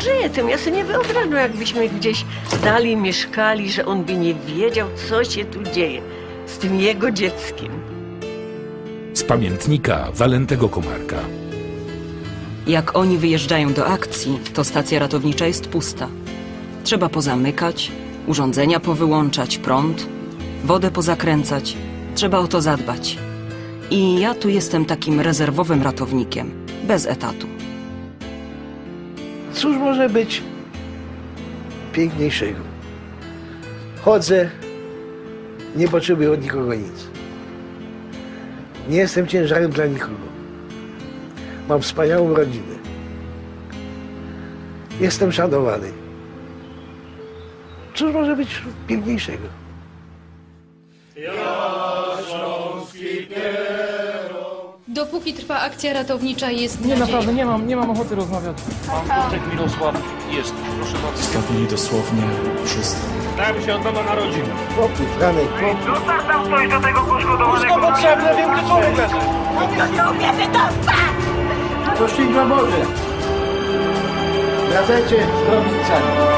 żyje tym. Ja sobie nie wyobrażam, jakbyśmy gdzieś dali mieszkali, że on by nie wiedział, co się tu dzieje z tym jego dzieckiem. Z pamiętnika Walentego Komarka. Jak oni wyjeżdżają do akcji, to stacja ratownicza jest pusta. Trzeba pozamykać, urządzenia powyłączać, prąd, wodę pozakręcać. Trzeba o to zadbać. I ja tu jestem takim rezerwowym ratownikiem, bez etatu. Cóż może być piękniejszego? Chodzę, nie potrzebuję od nikogo nic. Nie jestem ciężarem dla nikogo. Mam wspaniałą rodzinę. Jestem szanowany. Cóż może być piękniejszego? Dopóki trwa akcja ratownicza jest Nie, nadzieja. naprawdę, nie mam, nie mam ochoty rozmawiać. Pan Kurczek Mirosław jest, proszę bardzo. Ostatni dosłownie szósty. Dałem się od doma narodzin. Chłopcy, Franek, chłopcy. Wszystko potrzebne, wiem gdzie człowiek leży. To szczęść Boże. Wracajcie z drobnicami.